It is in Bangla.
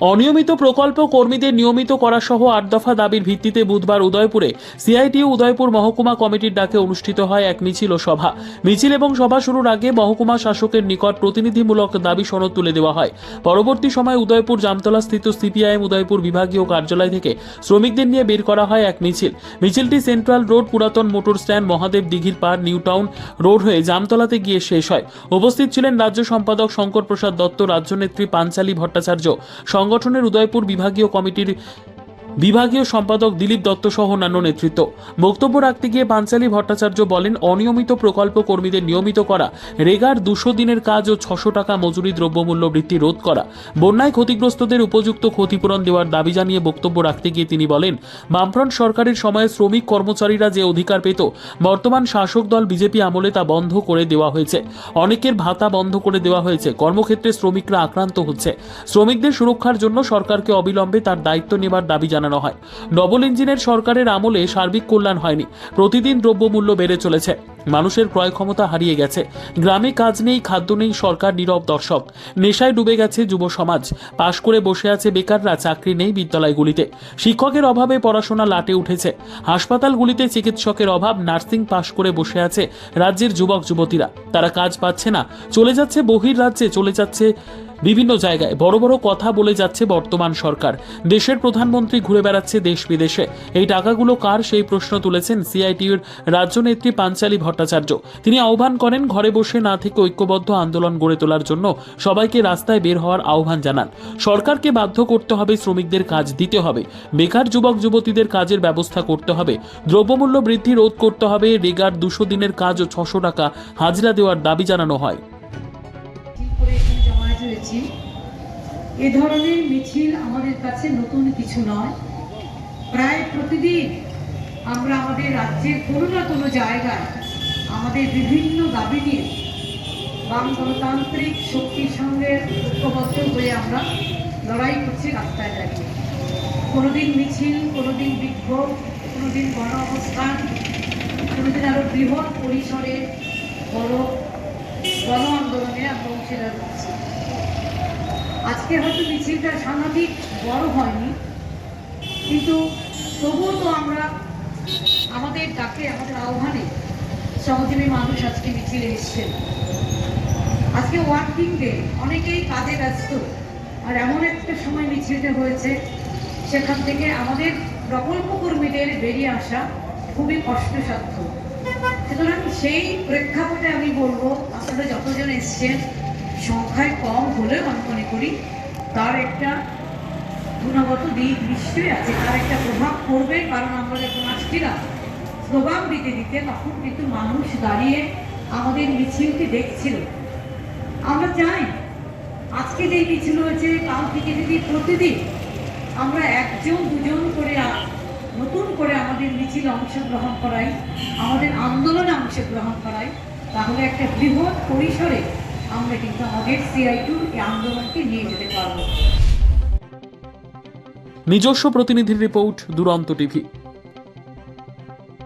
অনিয়মিত প্রকল্প কর্মীদের নিয়মিত করা সহ আট দফা দাবির ভিত্তিতে বুধবার উদয়পুরে সিআইটিউ উদয়পুর মহকুমা কমিটির ডাকে অনুষ্ঠিত হয় এক মিছিল ও সভা। মিছিল এবং সভা শুরুর আগে মহকুমা শাসকের নিকট প্রতিনিধিমূলক দাবি সনদ তুলে দেওয়া হয়। পরবর্তী সময় উদয়পুর জামতলা স্থিত সিপিআইএম উদয়পুর বিভাগীয় কার্যালয় থেকে শ্রমিকদের নিয়ে বের করা হয় এক মিছিল। মিছিলটি সেন্ট্রাল রোড, পুরাতন মোটর স্ট্যান্ড, মহাদেব দিঘির পাড়, নিউ টাউন রোড হয়ে জামতলাতে গিয়ে শেষ হয়। উপস্থিত ছিলেন রাজ্য সম্পাদক শঙ্কর প্রসাদ দত্ত রাজ্যনেত্রী পাঞ্চালী ভট্টাচার্য সংগঠনের উদয়পুর বিভাগীয় কমিটির বিভাগীয় সম্পাদক দিলীপ দত্ত সহ অন্যান্য নেতৃত্ব। বক্তব্য রাখতে গিয়ে পাঞ্চালী ভট্টাচার্য বলেন, অনিয়মিত প্রকল্প কর্মীদের নিয়মিত করা, রেগার দুশো দিনের কাজ ও ছশো টাকা মজুরি দ্রব্যমূল্য বৃদ্ধি রোধ করা, বন্যায় ক্ষতিগ্রস্তদের উপযুক্ত ক্ষতিপূরণ দেওয়ার দাবি জানিয়ে বক্তব্য রাখতে গিয়ে তিনি বলেন, বামফ্রন্ট সরকারের সময়ে শ্রমিক কর্মচারীরা যে অধিকার পেত, বর্তমান শাসক দল বিজেপি আমলে তা বন্ধ করে দেওয়া হয়েছে। অনেকের ভাতা বন্ধ করে দেওয়া হয়েছে। কর্মক্ষেত্রে শ্রমিকরা আক্রান্ত হচ্ছে। শ্রমিকদের সুরক্ষার জন্য সরকারকে অবিলম্বে তার দায়িত্ব নেবার দাবি জানানো হয়। ডবল ইঞ্জিনের সরকারের আমলে সার্বিক কল্যাণ হয়নি। প্রতিদিন দ্রব্যমূল্য বেড়ে চলেছে। মানুষের ক্রয় ক্ষমতা হারিয়ে গেছে। গ্রামে কাজ নেই, খাদ্য নেই, সরকার নীরব দর্শক। নেশায় ডুবে গেছে যুব সমাজ। পাশ করে বসে আছে বেকাররা, চাকরি নেই বিদ্যালয়গুলিতে। শিক্ষকের অভাবে পড়াশোনা লাটে উঠেছে। হাসপাতালগুলিতে চিকিৎসকের অভাব, নার্সিং পাশ করে বসে আছে রাজ্যের যুবক যুবতীরা। তারা কাজ পাচ্ছে না। চলে যাচ্ছে বহির রাজ্যে, চলে যাচ্ছে বিভিন্ন জায়গায়। বড় বড় কথা বলে যাচ্ছে বর্তমান সরকার। দেশের প্রধানমন্ত্রী ঘুরে বেড়াচ্ছে দেশ বিদেশে। এই টাকাগুলো কার? সেই প্রশ্ন তুলেছেন সিআইটিউর রাজ্যনেত্রী পাঞ্চালী ভট্টাচার্য। তিনি আহ্বান করেন, ঘরে বসে না থেকে ঐক্যবদ্ধ আন্দোলন গড়ে তোলার জন্য সবাইকে রাস্তায় বের হওয়ার আহ্বান জানান। সরকারকে বাধ্য করতে হবে, শ্রমিকদের কাজ দিতে হবে। বেকার যুবক, যুবতীদের কাজের ব্যবস্থা করতে হবে। দ্রব্যমূল্য বৃদ্ধি রোধ করতে হবে। রেগার দুশো দিনের কাজ ও ছশো টাকা হাজিরা দেওয়ার দাবি জানানো হয়। এ ধরনের মিছিল আমাদের কাছে নতুন কিছু নয়। প্রায় প্রতিদিন আমরা আমাদের রাজ্যের কোনো না কোনো জায়গায় আমাদের বিভিন্ন দাবি নিয়ে বাম গণতান্ত্রিক শক্তির সঙ্গে ঐক্যবদ্ধ হয়ে আমরা লড়াই করছি রাস্তায় দাঁড়িয়ে। কোনোদিন মিছিল, কোনোদিন বিক্ষোভ, কোনোদিন গণ অবস্থান কোনোদিন আরও বৃহৎ পরিসরে বড় গণ আন্দোলনে আমরা অংশীদার হচ্ছি। আজকে হয়তো মিছিলটা সাংঘাতিক বড় হয়নি, কিন্তু তবুও তো আমরা আমাদের ডাকে, আমাদের আহ্বানে সহজীবী মানুষ আজকে মিছিলে এসছেন। আজকে ওয়ার্কিং ডে অনেকেই কাজে ব্যস্ত। আর এমন একটা সময় মিছিলটা হয়েছে, সেখান থেকে আমাদের প্রকল্প কর্মীদের বেরিয়ে আসা খুবই কষ্টসাধ্য। সুতরাং সেই প্রেক্ষাপটে আমি বলব আপনারা যতজন এসছেন, সংখ্যায় কম হলেও আমি মনে করি, তার একটা গুণগত দিক নিশ্চয়ই আছে, তার একটা প্রভাব পড়বে, কারণ আমরা যখন আসছিলাম স্লোগান দিতে দিতে তখন কিন্তু মানুষ দাঁড়িয়ে আমাদের মিছিলকে দেখছিল। আমরা চাই, আজকে যে মিছিল হয়েছে, কাল থেকে যদি প্রতিদিন আমরা একজন, দুজন করে নতুন করে আমাদের মিছিলে অংশগ্রহণ করাই, আমাদের আন্দোলনে অংশগ্রহণ করাই, তাহলে একটা বৃহৎ পরিসরে আমরা কিন্তু আমাদের সিআই টু এই আন্দোলনকে নিয়ে যেতে পারব। নিজস্ব প্রতিনিধির রিপোর্ট, দুরন্ত টিভি।